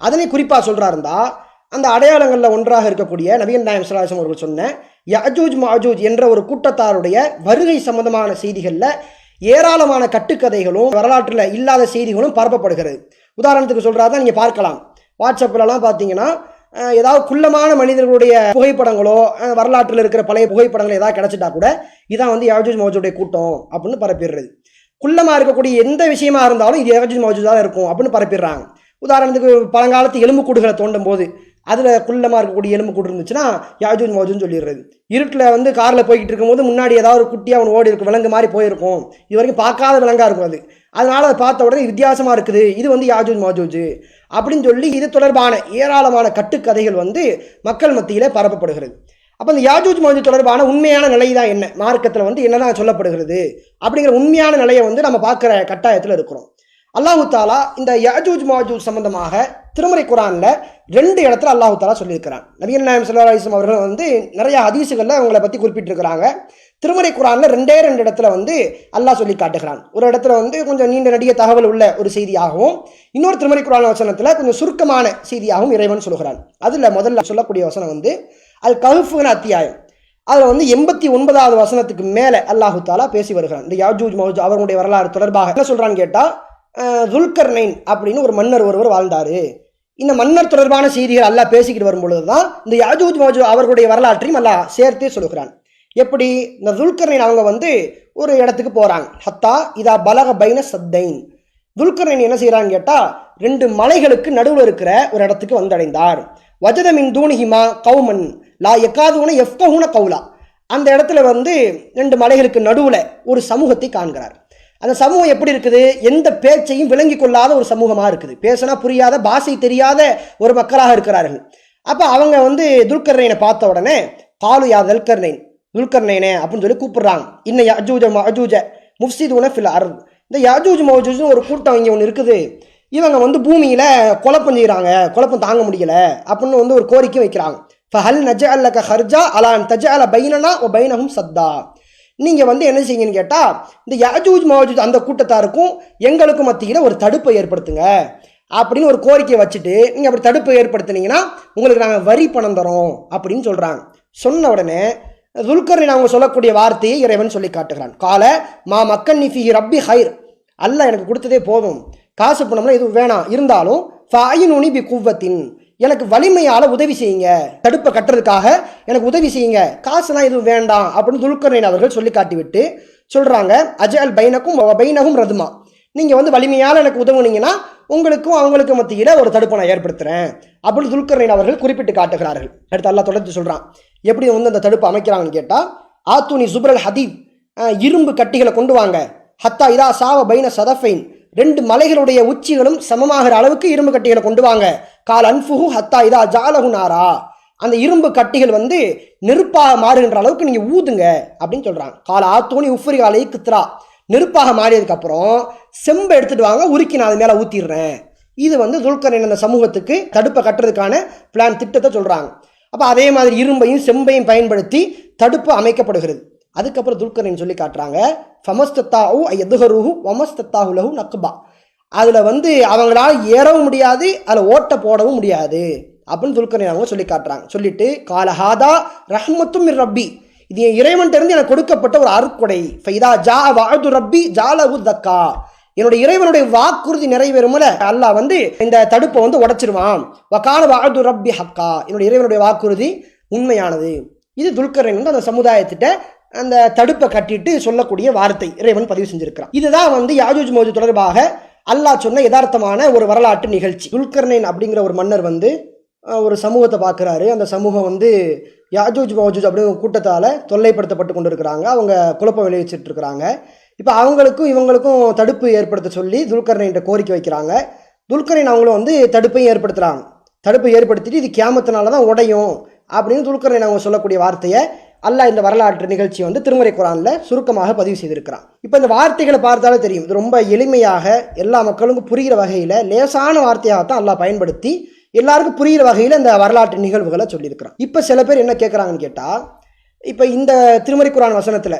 அதனை குறிப்பாக சொல்கிறாருந்தா அந்த அடையாளங்களில் ஒன்றாக இருக்கக்கூடிய நவீன் நாயம் சலாசம் அவர்கள் சொன்ன யஜூஜ் மாஜூஜ் என்ற ஒரு கூட்டத்தாருடைய வருகை சம்பந்தமான செய்திகளில் ஏராளமான கட்டுக்கதைகளும் வரலாற்றில் இல்லாத செய்திகளும் பரப்பப்படுகிறது. உதாரணத்துக்கு சொல்கிறாதான் நீங்கள் பார்க்கலாம். வாட்ஸ்அப்லலாம் பார்த்தீங்கன்னா ஏதாவது குள்ளமான மனிதர்களுடைய புகைப்படங்களோ வரலாற்றில் இருக்கிற பழைய புகைப்படங்கள் ஏதாவது கிடச்சிட்டா கூட இதான் வந்து யாஜூஜ் மௌஜூடைய கூட்டம் அப்படின்னு பரப்பிடுறது. குள்ளமாக இருக்கக்கூடிய எந்த விஷயமா இருந்தாலும் இது யாஜூஜ் மௌஜூதாக இருக்கும் அப்படின்னு பரப்பிடுறாங்க. உதாரணத்துக்கு பழங்காலத்து எலும்புக்கூடுகளை தோண்டும் போது அதில் குள்ளமாக இருக்கக்கூடிய எலும்புக்கூடு இருந்துச்சுன்னா யாஜூஜ் மோஜூன்னு சொல்லிடுறது. இருட்டில் வந்து காரில் போய்கிட்டு இருக்கும்போது முன்னாடி ஏதாவது ஒரு குட்டியாக அவன் ஓடி இருக்கும் விலங்கு மாதிரி போயிருக்கும். இது வரைக்கும் பார்க்காத விலங்காக இருக்கும் அது. அதனால் அதை பார்த்த உடனே வித்தியாசமாக இருக்குது இது வந்து யாஜூஜ் மாஜூஜ் அப்படின்னு சொல்லி இது தொடர்பான ஏராளமான கட்டுக்கதைகள் வந்து மக்கள் மத்தியில் பரப்பப்படுகிறது. அப்போ இந்த யாஜூஜ் மோஜு தொடர்பான உண்மையான நிலை தான் என்ன? மார்க்கத்தில் வந்து என்னதான் சொல்லப்படுகிறது? அப்படிங்கிற உண்மையான நிலையை வந்து நம்ம பார்க்குற கட்டாயத்தில் இருக்கிறோம். அல்லாஹு தாலா இந்த யாஜூஜ் மாஜூஜ் சம்பந்தமாக திருமறை குரானில் ரெண்டு இடத்துல அல்லாஹு தாலா சொல்லியிருக்கிறான். நபிகள் நாயம் சல்லா அலிஸ்லாம் அவர்கள் வந்து நிறைய அதிசுகளில் அவங்கள பற்றி குறிப்பிட்டிருக்கிறாங்க. திருமறை குரானில் ரெண்டே ரெண்டு இடத்துல வந்து அல்லாஹ் சொல்லி காட்டுகிறான். ஒரு இடத்துல வந்து கொஞ்சம் நீண்ட நடிக தகவல் உள்ள ஒரு செய்தியாகவும் இன்னொரு திருமறை குரான் வசனத்தில் கொஞ்சம் சுருக்கமான செய்தியாகவும் இறைவன் சொல்கிறான் அதில் முதல்ல சொல்லக்கூடிய வசனம் வந்து அது கஹுஃபுன அத்தியாயம். அதில் வந்து எண்பத்தி ஒன்பதாவது வசனத்துக்கு மேலே அல்லாஹு தாலா பேசி வருகிறான். இந்த யாஜூஜ் மௌஜ் அவர்களுடைய வரலாறு தொடர்பாக என்ன சொல்கிறான்னு கேட்டால் துல்கர்னைன் அப்படின்னு ஒரு மன்னர் ஒருவர் வாழ்ந்தார். இந்த மன்னர் தொடர்பான செய்திகள் எல்லாம் பேசிக்கிட்டு வரும்பொழுது தான் இந்த யாஜூத் மௌஜூ அவர்களுடைய வரலாற்றையும் எல்லாம் சேர்த்தே சொல்கிறான் எப்படி? இந்த துல்கர்னைன் அவங்க வந்து ஒரு இடத்துக்கு போகிறாங்க ஹத்தா இதா பலக பைன சத்தைன். துல்கர்னைன் என்ன செய்கிறான்னு கேட்டால் ரெண்டு மலைகளுக்கு நடுவில் இருக்கிற ஒரு இடத்துக்கு வந்தடைந்தார். வஜதமின் தூணிஹிமா கவுமன் லா எக்காதுன எஃப்கவுன கவுலா அந்த இடத்துல வந்து ரெண்டு மலைகளுக்கு நடுவில் ஒரு சமூகத்தை காண்கிறார். அந்த சமூகம் எப்படி இருக்குது? எந்த பேச்சையும் விளங்கி கொள்ளாத ஒரு சமூகமாக இருக்குது. பேசினா புரியாத பாஷை தெரியாத ஒரு மக்களாக இருக்கிறார்கள். அப்போ அவங்க வந்து துல்கர்னைனை பார்த்த உடனே காலு யா துல்கர்னைன் துல்கர்னைனே அப்படின்னு சொல்லி கூப்பிடுறாங்க. இன்னும் அஜூஜ அஜூஜ முஃப்சிதுன ஃபில் அர் இந்த யாஜூஜ் மௌஜூஜ்னு ஒரு கூட்டம் இங்கே ஒன்று இருக்குது. இவங்க வந்து பூமியில் குழப்பம் செய்கிறாங்க குழப்பம் தாங்க முடியல அப்படின்னு வந்து ஒரு கோரிக்கை வைக்கிறாங்க. ஃபஹல் நஜ அல்ல ஹர்ஜா அலான் தஜ அல பைனனா ஓ பைனஹும் சத்தா. நீங்கள் வந்து என்ன செய்யுங்கன்னு கேட்டால் இந்த யாஜூஜ் மௌஜூஜ் அந்த கூட்டத்தாருக்கும் எங்களுக்கும் மத்தியில் ஒரு தடுப்பை ஏற்படுத்துங்க அப்படின்னு ஒரு கோரிக்கையை வச்சுட்டு நீங்கள் அப்படி தடுப்பை ஏற்படுத்துனீங்கன்னா உங்களுக்கு நாங்கள் வரி பணம் தரோம் அப்படின்னு சொல்கிறாங்க சொன்ன உடனே துல்கர்னின் அவங்க சொல்லக்கூடிய வார்த்தையை இறைவன் சொல்லி காட்டுகிறான். கால மா மக்கன் நிஃபி ரப்பி ஹைர். அல்ல எனக்கு கொடுத்ததே போதும். காசு பணம்லாம் எதுவும் வேணாம். இருந்தாலும் ஃபாயினுனி பி குவத்தின் எனக்கு வலிமையால் உதவி செய்யுங்க. தடுப்பை கட்டுறதுக்காக எனக்கு உதவி செய்யுங்க. காசுலாம் எதுவும் வேண்டாம் அப்படின்னு துல்கர்னின் அவர்கள் சொல்லி காட்டிவிட்டு சொல்கிறாங்க அஜல் பைனக்கும் பைனகும் ரதுமா. நீங்கள் வந்து வலிமையால் எனக்கு உதவுனீங்கன்னா உங்களுக்கும் அவங்களுக்கும் மத்தியில் ஒரு தடுப்பை நான் ஏற்படுத்துகிறேன் அப்படின்னு துல்கர்னின் அவர்கள் குறிப்பிட்டு காட்டுகிறார்கள். அடுத்து எல்லாம் தொடர்ந்து சொல்கிறான் எப்படி வந்து அந்த தடுப்பு அமைக்கிறாங்கன்னு கேட்டால் ஆத்துனி சுப்ரல் ஹதீப் இரும்பு கட்டிகளை கொண்டு வாங்க. ஹத்தா இதா சாவ பைன சதஃபைன். ரெண்டு மலைகளுடைய உச்சிகளும் சமமாகிற அளவுக்கு இரும்பு கட்டிகளை கொண்டு வாங்க. கால் அன்ஃபுஹு ஹத்தா இதா ஜாலகு நாரா. அந்த இரும்பு கட்டிகள் வந்து நெருப்பாக மாறுகின்ற அளவுக்கு நீங்கள் ஊதுங்க அப்படின்னு சொல்கிறாங்க கால் ஆத்தோனி உஃப்ரி காலை கித்ரா. நெருப்பாக மாறியதுக்கப்புறம் செம்பை எடுத்துகிட்டு வாங்க உருக்கி நான் அது மேலே ஊற்றிடுறேன் இது வந்து துல்கர்னின் அந்த சமூகத்துக்கு தடுப்பை கட்டுறதுக்கான பிளான் திட்டத்தை சொல்கிறாங்க அப்போ அதே மாதிரி இரும்பையும் செம்பையும் பயன்படுத்தி தடுப்பு அமைக்கப்படுகிறது. அதுக்கப்புறம் துல்கரன் சொல்லி காட்டுறாங்க. ஃபமஸ்தத்தாஹு எதுகருஹு வமஸ்தத்தாஹு லஹு நக்பா. அதில் வந்து அவங்களால ஏறவும் முடியாது அதில் ஓட்ட போடவும் முடியாது. அப்படின்னு துல்கர்னின் அவங்க சொல்லி காட்டுறாங்க. சொல்லிட்டு காலஹாதா ரஹ்மத்தும் மிர் ரப்பி. இது என் இறைவன்கிட்ட இருந்து எனக்கு கொடுக்கப்பட்ட ஒரு அருக்குடை ஃபைதா ஜா வாது ரப்பி ஜாலவு தக்கா. என்னுடைய இறைவனுடைய வாக்குறுதி நிறைவேறும்ல அல்லாஹ் வந்து இந்த தடுப்பை வந்து உடச்சிருவான். வக்கால வாது ரப்பி ஹக்கா. என்னுடைய இறைவனுடைய வாக்குறுதி உண்மையானது. இது துல்கரன் வந்து அந்த சமுதாயத்திட்ட அந்த தடுப்பை கட்டிட்டு சொல்லக்கூடிய வார்த்தை இறைவன் பதிவு செஞ்சிருக்கிறான். இதுதான் வந்து யாஜூஜ் மோஜு தொடர்பாக அல்லாஹ் சொன்ன யதார்த்தமான ஒரு வரலாற்று நிகழ்ச்சி. துல்கர்னைன் அப்படிங்கிற ஒரு மன்னர் வந்து ஒரு சமூகத்தை பார்க்குறாரு. அந்த சமூகம் வந்து யாஜூஜ் மோஜூஜ் அப்படிங்கிற கூட்டத்தால் தொல்லைப்படுத்தப்பட்டு கொண்டு இருக்கிறாங்க அவங்க குழப்பம் விளைவிச்சிட்டு இருக்கிறாங்க இப்போ அவங்களுக்கும் இவங்களுக்கும் தடுப்பு ஏற்படுத்த சொல்லி துல்கர்னைன்ட்ட கோரிக்கை வைக்கிறாங்க. துல்கர்னைன் அவங்களும் வந்து தடுப்பையும் ஏற்படுத்துகிறாங்க தடுப்பை ஏற்படுத்திட்டு இது கேமத்தினால தான் உடையும் அப்படின்னு துல்கர்னைன் அவங்க சொல்லக்கூடிய வார்த்தையை அல்லாஹ் இந்த வரலாற்று நிகழ்ச்சி வந்து திருமறை குரானில் சுருக்கமாக பதிவு செய்திருக்கிறான். இப்போ இந்த வார்த்தைகளை பார்த்தாலே தெரியும். இது ரொம்ப எளிமையாக எல்லா மக்களுக்கும் புரிகிற வகையில் லேசான வார்த்தையாகத்தான் அல்லாஹ் பயன்படுத்தி எல்லாருக்கும் புரிகிற வகையில் இந்த வரலாற்று நிகழ்வுகளை சொல்லியிருக்கிறான். இப்போ சில பேர் என்ன கேட்குறாங்கன்னு கேட்டால் இப்போ இந்த திருமறை குரான் வசனத்தில்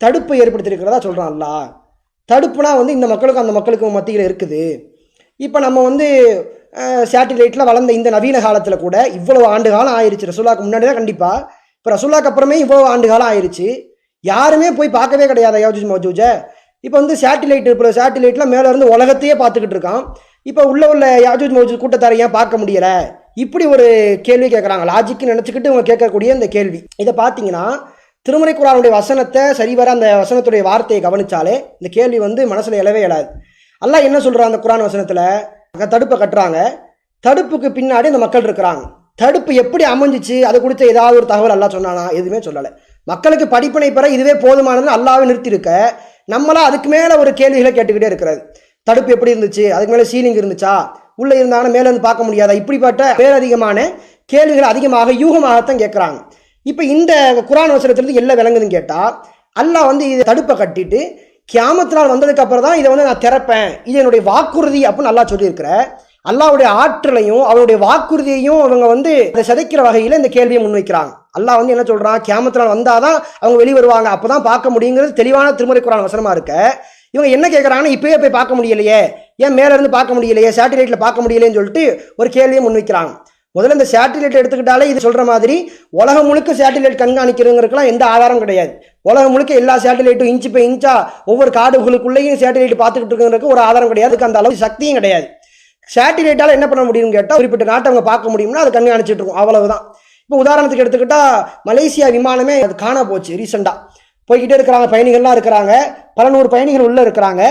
தடுப்பு ஏற்படுத்தியிருக்கிறதா சொல்கிறான் அல்லா தடுப்புனா வந்து இந்த மக்களுக்கும் அந்த மக்களுக்கும் மத்தியில் இருக்குது. இப்போ நம்ம வந்து சேட்டிலைட்டில் வளர்ந்த இந்த நவீன காலத்தில் கூட இவ்வளோ ஆண்டு காலம் ஆயிடுச்சு ரசூலாக்கு முன்னாடி தான் கண்டிப்பாக இப்போ ரசூலாக்கு அப்புறமே இவ்வளோ ஆண்டு காலம் ஆயிடுச்சு யாருமே போய் பார்க்கவே கிடையாது யோஜூஜ் மோஜூஜை இப்போ வந்து சேட்டிலைட் இப்போ சேட்டிலைட்லாம் மேலே இருந்து உலகத்தையே பார்த்துக்கிட்டு இருக்கான். இப்போ உள்ள உள்ள யாஜூஜ் மோஜூஜ் கூட்டத்தாரை ஏன் பார்க்க முடியலை? இப்படி ஒரு கேள்வி கேட்குறாங்க லாஜிக்கு நினச்சிக்கிட்டு இவங்க கேட்கக்கூடிய இந்த கேள்வி. இதை பார்த்தீங்கன்னா திருமறை குரானுடைய வசனத்தை சரிவர அந்த வசனத்துடைய வார்த்தையை கவனிச்சாலே இந்த கேள்வி வந்து மனசில் எழவே எழாது. அல்லாஹ் என்ன சொல்கிறான் அந்த குரான் வசனத்தில்? தடுப்பை கட்டுறாங்க. தடுப்புக்கு பின்னாடி இந்த மக்கள் இருக்கிறாங்க. தடுப்பு எப்படி அமைஞ்சிச்சு? அது குறித்த ஏதாவது ஒரு தகவல் அல்லா சொன்னானா? எதுவுமே சொல்லலை. மக்களுக்கு படிப்பினை பெற இதுவே போதுமானதுன்னு அல்லாவே நிறுத்தியிருக்க. நம்மளா அதுக்கு மேலே ஒரு கேள்விகளை கேட்டுக்கிட்டே இருக்கிறது. தடுப்பு எப்படி இருந்துச்சு? அதுக்கு மேலே சீலிங் இருந்துச்சா? உள்ளே இருந்தாங்கன்னா மேலே இருந்து பார்க்க முடியாதா? இப்படிப்பட்ட பேரதிகமான கேள்விகள் அதிகமாக யூகமாகத்தான் கேட்குறாங்க. இப்போ இந்த குரான் வசனத்திலிருந்து எல்லாம் விளங்குதுன்னு கேட்டால் அல்லாஹ் வந்து இதை தடுப்பை கட்டிட்டு கியாமத்தினால் வந்ததுக்கப்புறம் தான் இதை வந்து நான் திறப்பேன். இது என்னுடைய வாக்குறுதி அப்படின்னு நல்லா சொல்லியிருக்கிறேன் அல்லாவுடைய ஆற்றலையும் அவருடைய வாக்குறுதியையும் அவங்க வந்து அதை சிதைக்கிற வகையில் இந்த கேள்வியை முன்வைக்கிறாங்க. அல்லாஹ் வந்து என்ன சொல்கிறான் கேமத்தினால் வந்தால் தான் அவங்க வெளியே வருவாங்க. அப்போ தான் பார்க்க முடியுங்கிறது தெளிவான திருமுறை குரான் வசனமாக இருக்க. இவங்க என்ன கேட்குறாங்கன்னா இப்பயே போய் பார்க்க முடியலையே. ஏன் மேலேருந்து பார்க்க முடியலையே? சேட்டலைட்ல பார்க்க முடியலையேன்னு சொல்லிட்டு ஒரு கேள்வியை முன்வைக்கிறாங்க. முதல்ல இந்த சேட்டிலைட் எடுத்துக்கிட்டாலே இது சொல்கிற மாதிரி உலகம் முழுக்க சேட்டிலைட் கண்காணிக்கிறதுங்கிறதுக்குலாம் எந்த ஆதாரம் கிடையாது. உலகம் முழுக்க எல்லா சேட்டிலைட்டும் இன்ச்சு போய் இன்ச்சா ஒவ்வொரு காடுகளுக்குள்ளேயும் சேட்டிலைட் பார்த்துக்கிட்டு இருக்கிறதுக்கு ஒரு ஆதாரம் கிடையாது. அதுக்கு அந்த அளவு சக்தியும் கிடையாது. சேட்டிலைட்டால் என்ன பண்ண முடியும்னு கேட்டால் குறிப்பிட்ட நாட்டை அவங்க பார்க்க முடியும்னா அது கண்காணிச்சிட்டு இருக்கும். அவ்வளவுதான். இப்போ உதாரணத்துக்கு எடுத்துக்கிட்டால் மலேசியா விமானமே அது காண போச்சு ரீசெண்டாக போய்கிட்டே இருக்கிறாங்க பயணிகள்லாம் இருக்கிறாங்க. பல நூறு பயணிகள் உள்ளே இருக்கிறாங்க.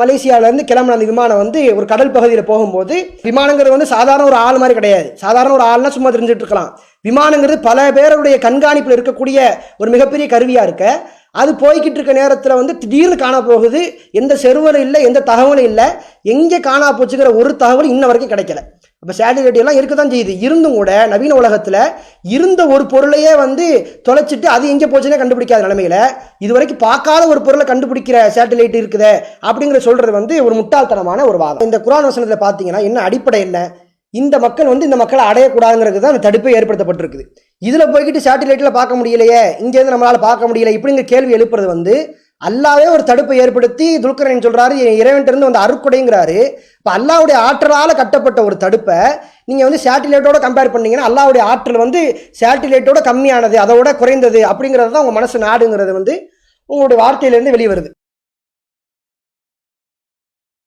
மலேசியாவிலேருந்து கிளம்புன அந்த விமானம் வந்து ஒரு கடல் பகுதியில் போகும்போது விமானங்கிறது வந்து சாதாரண ஒரு ஆள் மாதிரி கிடையாது. சாதாரண ஒரு ஆள்னா சும்மா தெரிஞ்சுட்டு இருக்கலாம். விமானங்கிறது பல பேருடைய கண்காணிப்பில் இருக்கக்கூடிய ஒரு மிகப்பெரிய கருவியாக இருக்க அது போய்கிட்டு இருக்க நேரத்தில் வந்து திடீர்னு காணா போகுது. எந்த செருவலும் இல்லை எந்த தகவலும் இல்லை. எங்கே காணா போச்சுங்கிற ஒரு தகவல் இன்ன வரைக்கும் கிடைக்கல. இப்போ சேட்டலைட் எல்லாம் இருக்க தான் செய்யுது. இருந்தும் கூட நவீன உலகத்தில் இருந்த ஒரு பொருளையே வந்து தொலைச்சிட்டு அது எங்கே போச்சுன்னே கண்டுபிடிக்காத நிலமையில இது வரைக்கும் பார்க்காத ஒரு பொருளை கண்டுபிடிக்கிற சேட்டலைட் இருக்குதே அப்படிங்கிற சொல்கிறது வந்து ஒரு முட்டாள்தனமான ஒரு வாதம். இந்த குரான் வசனத்தில் பார்த்தீங்கன்னா என்ன அடிப்படை என்ன? இந்த மக்கள் வந்து இந்த மக்களை அடையக்கூடாதுங்கிறது தான் அந்த தடுப்பே ஏற்படுத்தப்பட்டிருக்குது. இதில் போய்கிட்டு சேட்டிலைட்டில் பார்க்க முடியலையே இங்கேருந்து நம்மளால் பார்க்க முடியல இப்படிங்கிற கேள்வி எழுப்புறது வந்து அல்லாவே ஒரு தடுப்பை ஏற்படுத்தி துல்கரன் சொல்கிறாரு இறைவன்ட்டு இருந்து வந்து அருக்குடைங்கிறாரு இப்போ அல்லாவுடைய ஆற்றலால் கட்டப்பட்ட ஒரு தடுப்பை நீங்கள் வந்து சேட்டிலைட்டோட கம்பேர் பண்ணீங்கன்னா அல்லாவுடைய ஆற்றல் வந்து சேட்டிலைட்டோட கம்மியானது அதோட குறைந்தது அப்படிங்கிறது தான் உங்கள் மனசு நாடுங்கிறது வந்து உங்களுடைய வார்த்தையிலேருந்து வெளியே வருது